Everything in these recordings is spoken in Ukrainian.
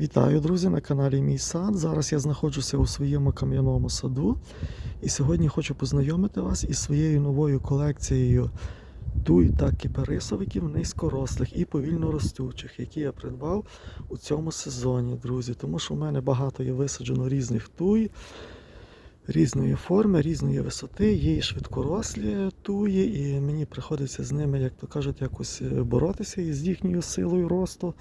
Вітаю, друзі, на каналі Мій сад. Зараз я знаходжуся у своєму кам'яному саду. І сьогодні хочу познайомити вас із своєю новою колекцією туй та кіпарисовиків низькорослих і повільно ростучих, які я придбав у цьому сезоні, друзі. Тому що в мене багато є висаджено різних туй, різної форми, різної висоти. Є і швидкорослі туї, і мені приходиться з ними, як то кажуть, якось боротися із їхньою силою росту.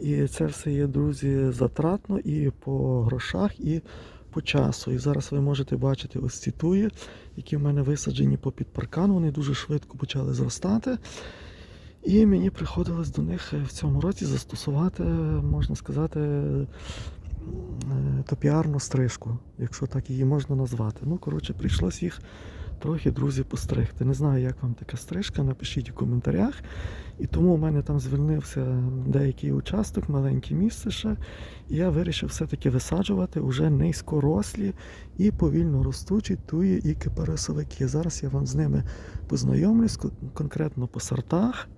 І це все є, друзі, затратно і по грошах, і по часу. І зараз ви можете бачити ось ці туї, які в мене висаджені по під паркан. Вони дуже швидко почали зростати. І мені приходилось до них в цьому році застосувати, можна сказати, е, топіарну стрижку, якщо так її можна назвати. Ну, коротше, прийшлось їх трохи, друзі, постригти. Не знаю, як вам така стрижка, напишіть у коментарях. І тому у мене там звільнився деякий участок, маленьке місце ще. І я вирішив все-таки висаджувати уже низькорослі і повільно ростучі туї і кипарисовики. Зараз я вам з ними познайомлюсь конкретно по сортах.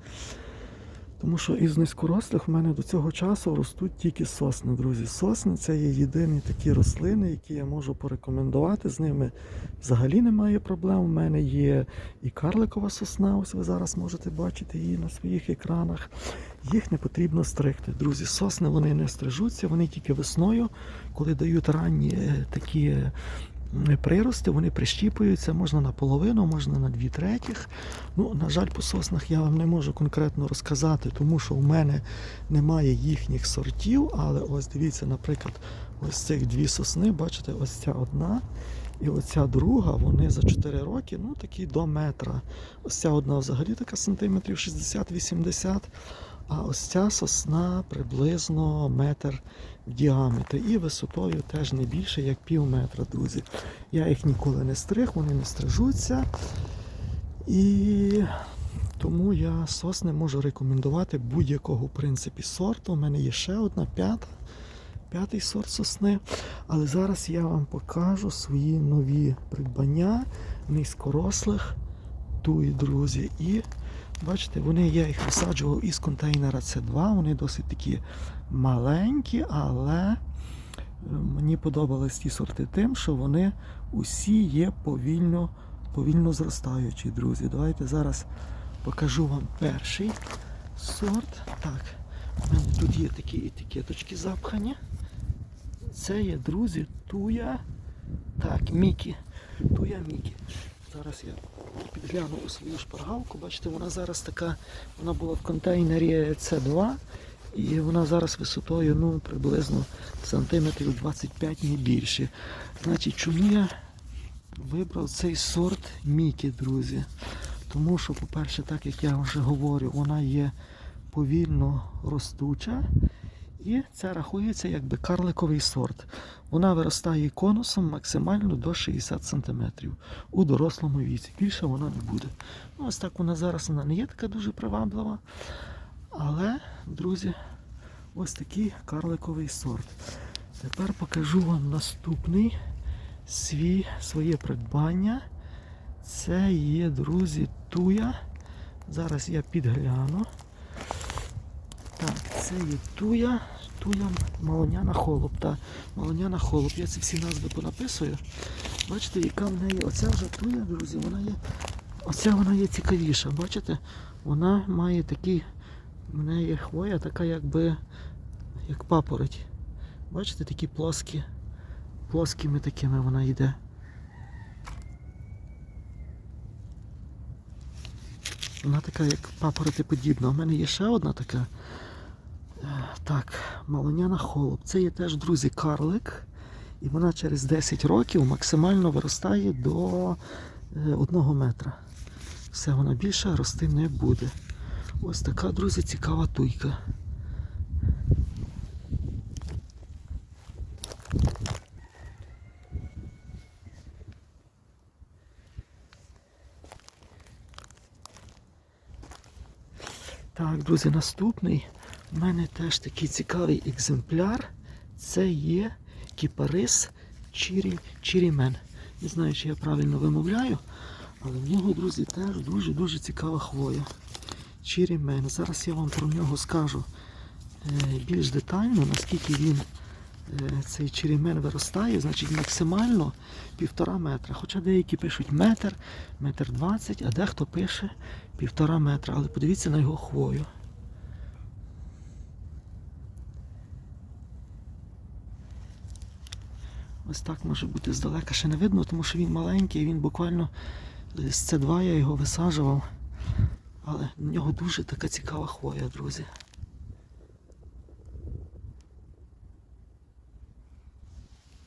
Тому що із низькорослих в мене до цього часу ростуть тільки сосни, друзі. Сосни це є єдині такі рослини, які я можу порекомендувати. З ними взагалі немає проблем. У мене є і карликова сосна, ось ви зараз можете бачити її на своїх екранах. Їх не потрібно стригти. Друзі, сосни вони не стрижуться, вони тільки весною, коли дають ранні е, такі е, прирости, вони прищіпуються, можна наполовину, можна на дві третіх. Ну, на жаль, по соснах я вам не можу конкретно розказати, тому що у мене немає їхніх сортів, але ось дивіться, наприклад, ось цих дві сосни, бачите, ось ця одна. І оця друга, вони за 4 роки, ну такі до метра. Ось ця одна взагалі така сантиметрів 60-80, а ось ця сосна приблизно метр в діаметрі. І висотою теж не більше, як пів метра, друзі. Я їх ніколи не стриг, вони не стрижуться. І тому я сосни можу рекомендувати будь-якого в принципі сорту. У мене є ще одна п'ята. П'ятий сорт сосни. Але зараз я вам покажу свої нові придбання низькорослих туї, друзі. І бачите, вони, я їх висаджував із контейнера С2. Вони досить такі маленькі, але е, мені подобались ті сорти тим, що вони усі є повільно, повільно зростаючі, друзі. Давайте зараз покажу вам перший сорт. Так, у мене тут є такі етикеточки запхані. Це є, друзі, туя. Так, Мікі. Туя Мікі. Зараз я підгляну у свою шпаргалку. Бачите, вона зараз така, вона була в контейнері С2. І вона зараз висотою ну, приблизно сантиметрів 25 не більше. Значить, чому я вибрав цей сорт Мікі, друзі? Тому що, по-перше, так як я вже говорю, вона є повільно ростуча. І це рахується якби карликовий сорт. Вона виростає конусом максимально до 60 см у дорослому віці. Більше вона не буде. Ну, ось так вона зараз вона не є така дуже приваблива. Але, друзі, ось такий карликовий сорт. Тепер покажу вам наступний свій, своє придбання. Це є, друзі, туя. Зараз я підгляну. Це є туя, туя малоняна холоп. Та малоняна холоп. Я ці всі назви понаписую. Бачите, яка в неї. Оця вже туя, друзі, вона є. Оця вона є цікавіша. Бачите? Вона має такий. В неї хвоя, така якби як папороть. Бачите, такі плоскі. Плоскими такими вона йде. Вона така, як папоротиподібна. У мене є ще одна така. Е, Так, малоняна холоп. Це є теж, друзі, карлик. І вона через 10 років максимально виростає до е, 1 метра. Все, вона більше рости не буде. Ось така, друзі, цікава туйка. Так, друзі, наступний. У мене теж такий цікавий екземпляр. Це є кіпарис Чірі, Чірімен. Не знаю, чи я правильно вимовляю, але в нього, друзі, теж дуже-дуже цікава хвоя. Чірімен. Зараз я вам про нього скажу е, більш детально, наскільки він е, цей черемен виростає, значить максимально півтора метра. Хоча деякі пишуть метр, метр двадцять, а дехто пише півтора метра. Але подивіться на його хвою. Ось так може бути здалека ще не видно, тому що він маленький, він буквально з це 2 я його висаджував. Але в нього дуже така цікава хвоя, друзі.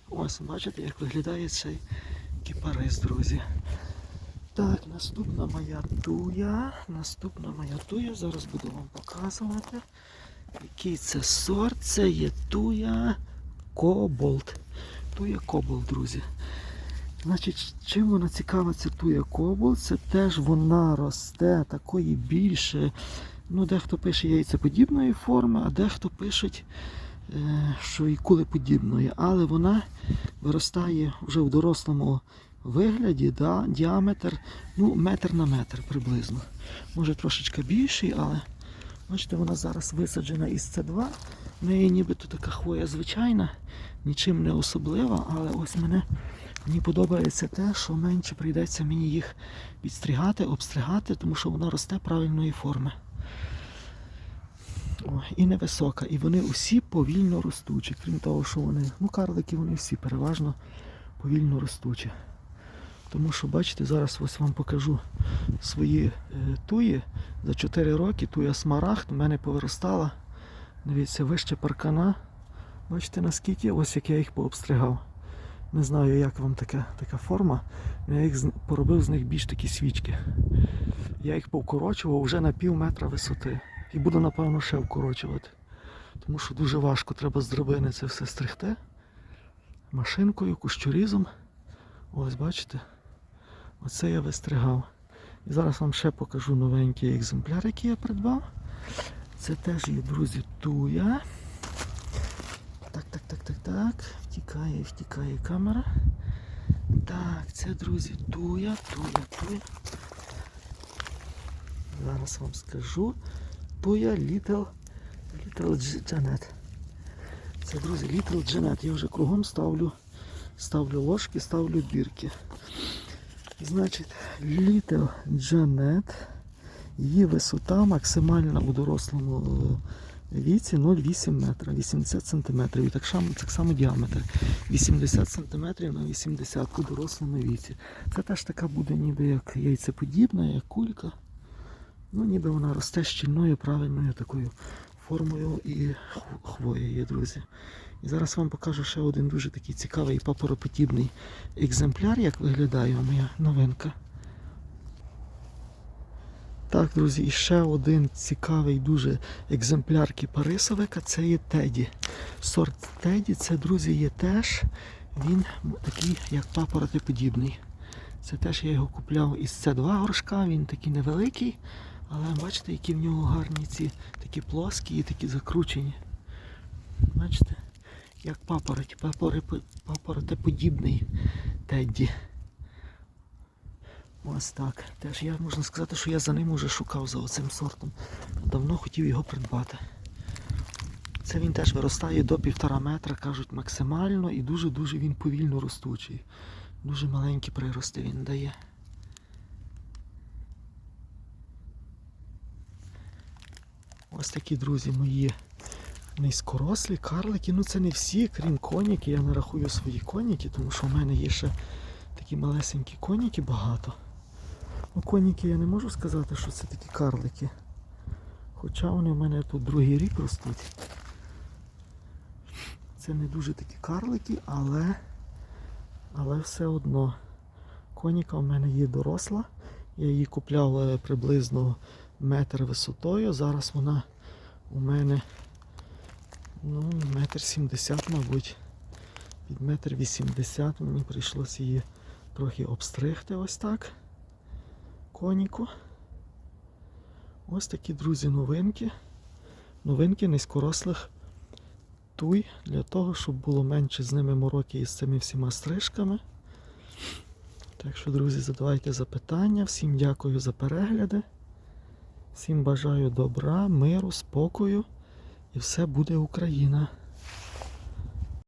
Ось, бачите, як виглядає цей кіпарис, друзі. Так, наступна моя туя. Наступна моя туя. Зараз буду вам показувати. Який це сорт? Це є туя Коболт. Туя Коболт, друзі. Значить, чим вона цікава, ця туя Коболт? Це теж вона росте такої більше. Ну, дехто пише яйцеподібної форми, а дехто пише, що і кулеподібної. Але вона виростає вже в дорослому вигляді, да, діаметр ну, метр на метр приблизно. Може трошечки більший, але бачите, вона зараз висаджена із С2. В неї нібито така хвоя звичайна, нічим не особлива, але ось мене мені подобається те, що менше прийдеться мені їх підстригати, обстригати, тому що вона росте правильної форми. О, і невисока. І вони усі повільно ростучі. Крім того, що вони, ну карлики вони всі переважно повільно ростучі. Тому що, бачите, зараз ось вам покажу свої е, туї. За 4 роки туя смарагд в мене повиростала. Дивіться, вище паркана. Бачите наскільки? Ось як я їх пообстригав. Не знаю, як вам така, така форма. Я їх поробив з них більш такі свічки. Я їх повкорочував вже на пів метра висоти. І буду, напевно, ще вкорочувати. Тому що дуже важко треба з драбини це все стригти. Машинкою, кущурізом. Ось бачите. Оце я вистригав. І зараз вам ще покажу новенький екземпляр, який я придбав. Це теж є, друзі, туя. Так, так, так, так, так. Втікає, втікає камера. Так, це, друзі, туя, туя, туя. Зараз вам скажу. Туя Little, Little Janet. Це, друзі, Little Janet. Я вже кругом ставлю, ставлю ложки, ставлю бірки. Значить, Little Janet. Її висота максимальна у дорослому е, віці 0,8 метра, 80 сантиметрів. І так само, так само діаметр. 80 сантиметрів на 80 у дорослому віці. Це теж така буде ніби як яйцеподібна, як кулька. Ну, ніби вона росте щільною, правильною такою формою і хвоєю, друзі. І зараз вам покажу ще один дуже такий цікавий папороподібний екземпляр, як виглядає моя новинка. Так, друзі, і ще один цікавий дуже екземпляр кіпарисовика це є Теді. Сорт Теді, це, друзі, є теж. Він такий, як папоротиподібний. Це теж я його купляв із С2 горшка, він такий невеликий, але бачите, які в нього гарні ці такі плоскі і такі закручені. Бачите? Як папороть, папоротиподібний Тедді. Ось так. Теж я можна сказати, що я за ним уже шукав за оцим сортом. Давно хотів його придбати. Це він теж виростає до півтора метра, кажуть, максимально і дуже-дуже він повільно ростучий. Дуже маленькі прирости він дає. Ось такі, друзі, мої низькорослі карлики. Ну це не всі, крім коніки. Я нарахую свої коніки, тому що в мене є ще такі малесенькі коніки багато. Ну, коніки я не можу сказати, що це такі карлики. Хоча вони в мене тут другий рік ростуть. Це не дуже такі карлики, але, але все одно. Коніка в мене є доросла. Я її купляв е, приблизно метр висотою. Зараз вона у мене ну, метр сімдесят, мабуть. Під метр вісімдесят мені прийшлося її трохи обстригти ось так. Коніку. Ось такі, друзі, новинки. Новинки низькорослих туй для того, щоб було менше з ними мороки із цими всіма стрижками. Так що, друзі, задавайте запитання. Всім дякую за перегляди. Всім бажаю добра, миру, спокою І все буде Україна.